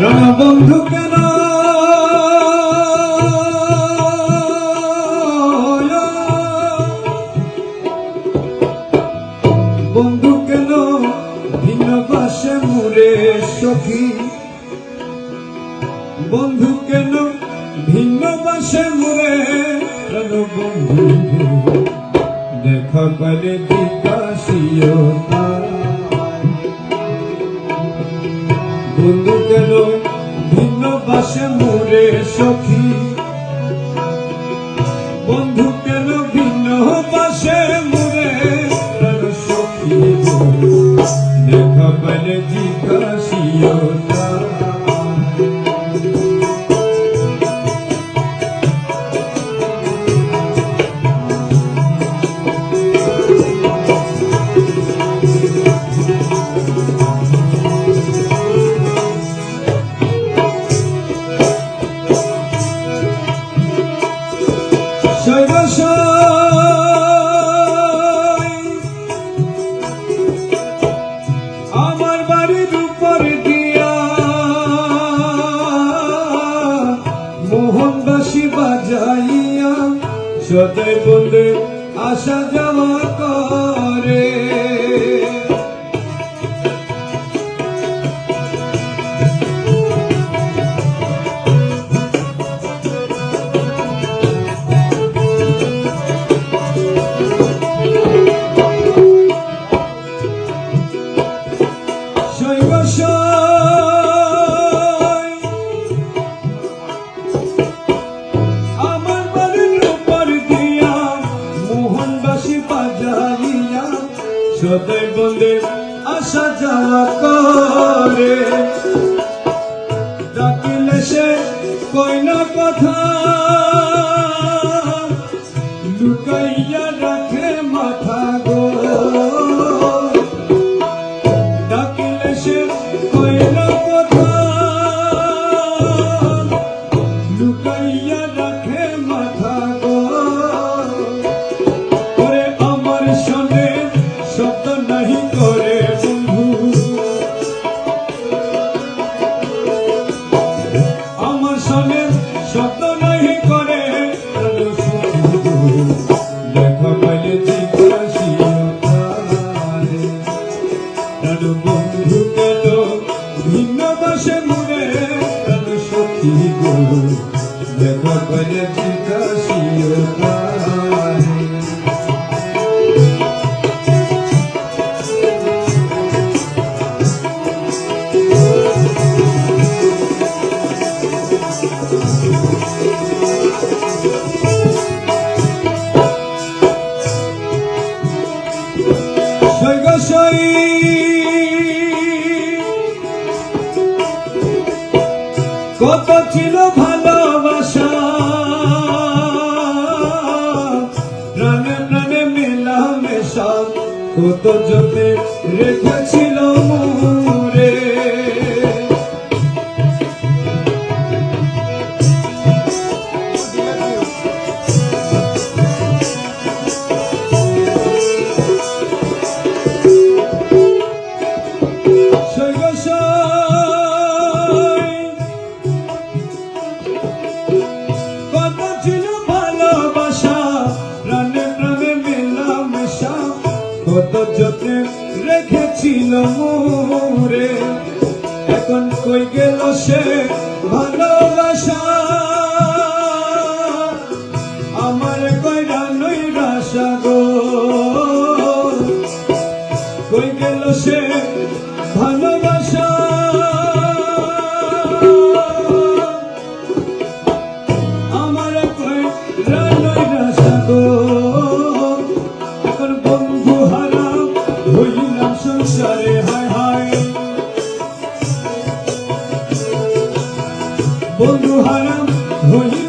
রণবন্ধু কেন? বন্ধু কেন ভিন্ন পাশে মুরে সখী? বন্ধু কেন ভিন্ন পাশে মুরে দেখা বিকাশীয় বন্ধু কেন ভিন্ন পাশে মুরে সখী। বন্ধু গেল ভিন্ন পাশে মুরে সখী দেখা পেলে জিজ্ঞাসীয়তা সদাই বলে আসা যাওয়া করে। শৈবশয় আমার সদাই বলে আসা যাওয়া করে। ডাকিলে সে কই না কথা লুকাইয়া তার বন্ধু কেন? ভিন্ন বাসে মনে তার সত্যি গো। দেখা করে ছিল ভালোবাসা। প্রাণে প্রাণে মেলা মেশা কত যদি রেখেছিল মোরে ছিল ভালোবাসা। প্রাণে প্রাণে মেলামেশা। কত যত্নে রেখেছিল মোরে। এখন কই গেল সে ভালোবাসা? বন্ধু হারাম হইলাম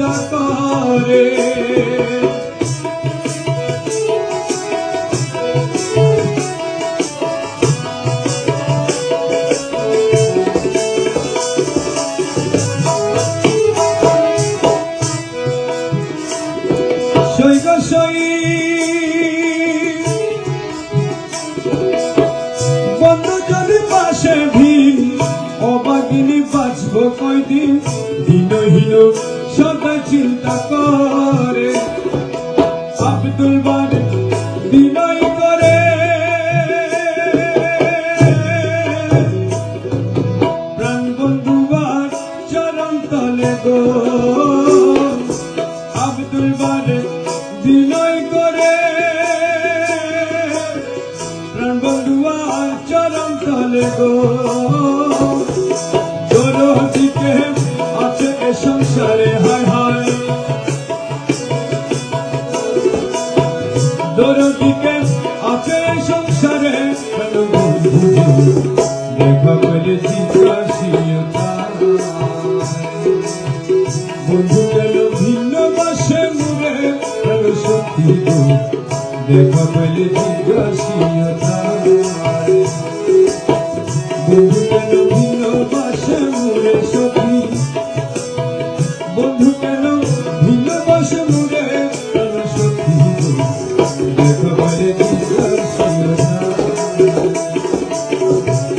ডাকারে সৈক সৈ। বন্ধু যদি পাশে ভিন অবাগিনী বাঁচব কয়দিন দিনহীন সদা চিন্তা করে। আব্দুল বারে বিনয় করে। প্রাণ বন্ধুবার চরণ তলে গো। আব্দুল বারে বিনয় করে। প্রাণ বন্ধুবার চরণ তলে গো। সংসারে। দেখা জিজ্ঞাসীয়তা বন্ধু কেন ভিন্ন বাসে মুরে কেন সত্যি দেখা পেলে জিজ্ঞাসীয়তা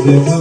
দেখা পেলে জিজ্ঞাসীয়তা